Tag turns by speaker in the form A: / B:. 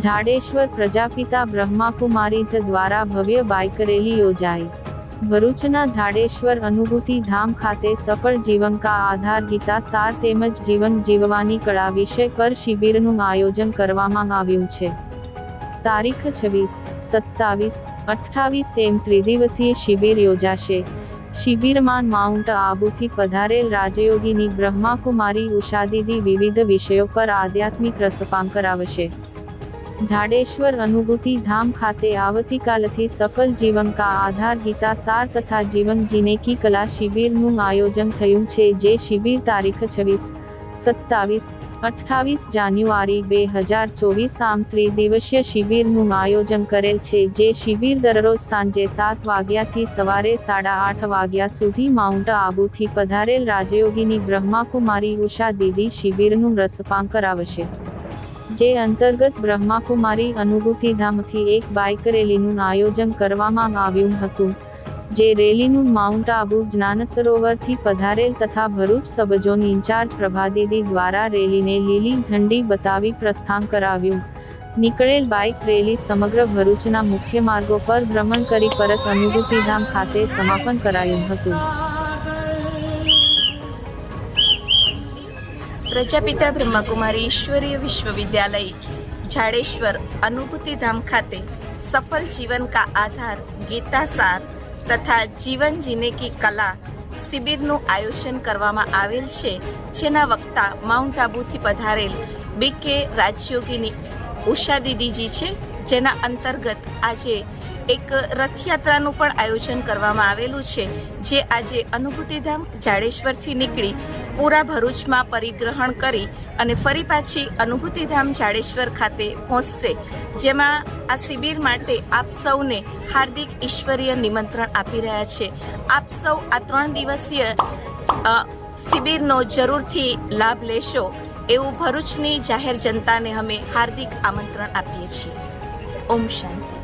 A: ઝાડેશ્વર પ્રજાપિતા બ્રહ્માકુમારીજ દ્વારા ભવ્ય bike rally યોજાઈ. ભરૂચના જાડેશ્વર અનુભૂતિ ધામ ખાતે સફળ જીવન કા આધાર ગીતા સાર તેમજ જીવન જીવવાની કળા વિષય પર શિબિરનું આયોજન કરવામાં આવ્યું છે. તારીખ છવ્વીસ, સત્તાવીસ, અઠ્ઠાવીસ એમ ત્રિદિવસીય શિબિર યોજાશે. શિબિરમાં માઉન્ટ આબુથી પધારેલ રાજયોગીની બ્રહ્માકુમારી ઉષાદીદી વિવિધ વિષયો પર આધ્યાત્મિક રસપાન કરાવશે. ઝાડેશ્વર અનુભૂતિ ધામ ખાતે આવતીકાલથી સફળ જીવન કા આધાર ગીતા સાર તથા જીવન જીને કી કલા શિબિરનું આયોજન થયું છે, જે શિબિર તારીખ છવ્વીસ, સત્તાવીસ, અઠ્ઠાવીસ જાન્યુઆરી બે હજાર ચોવીસ આમ ત્રિદિવસીય શિબિરનું આયોજન કરેલ છે, જે શિબિર દરરોજ સાંજે સાત વાગ્યાથી સવારે સાડા આઠ વાગ્યા સુધી માઉન્ટ આબુથી પધારેલ રાજયોગીની બ્રહ્માકુમારી ઉષા દીદી શિબિરનું રસપાન કરાવશે. જે અંતર્ગત બ્રહ્માકુમારી અનુભૂતિધામથી એક બાઇક રેલીનું આયોજન કરવામાં આવ્યું હતું, જે રેલીનું માઉન્ટ આબુ જ્ઞાન સરોવરથી પધારેલ તથા ભરૂચ સબઝોન ઇન્ચાર્જ પ્રભાદીદી દ્વારા રેલીને લીલી ઝંડી બતાવી પ્રસ્થાન કરાવ્યું. નીકળેલ બાઇક રેલી સમગ્ર ભરૂચના મુખ્ય માર્ગો પર ભ્રમણ કરી પરત અનુભૂતિધામ ખાતે સમાપન કરાયું હતું.
B: પ્રજાપિતા બ્રહ્માકુમારી ઈશ્વરીય વિશ્વવિદ્યાલય ઝાડેશ્વર અનુભૂતિધામ ખાતે સફલ જીવન કા આધાર ગીતા સાર તથા જીવન જીને કી કલા શિબિરનું આયોજન કરવામાં આવેલ છે, જેના વક્તા માઉન્ટ આબુથી પધારેલ બી કે રાજયોગીની ઉષા દીદીજી છે, જેના અંતર્ગત આજે એક રથયાત્રાનું પણ આયોજન કરવામાં આવેલું છે, જે આજે અનુભૂતિધામ જાડેશ્વરથી નીકળી પૂરા ભરૂચમાં પરિગ્રહણ કરી અને ફરી પાછી અનુભૂતિધામ જાડેશ્વર ખાતે પહોંચશે, જેમાં આ શિબિર માટે આપ સૌને હાર્દિક ઈશ્વરીય નિમંત્રણ આપી રહ્યા છે. આપ સૌ આ ત્રણ દિવસીય શિબિરનો જરૂરથી લાભ લેશો એવું ભરૂચની જાહેર જનતાને અમે હાર્દિક આમંત્રણ આપીએ છીએ. ઓમ શાંતિ.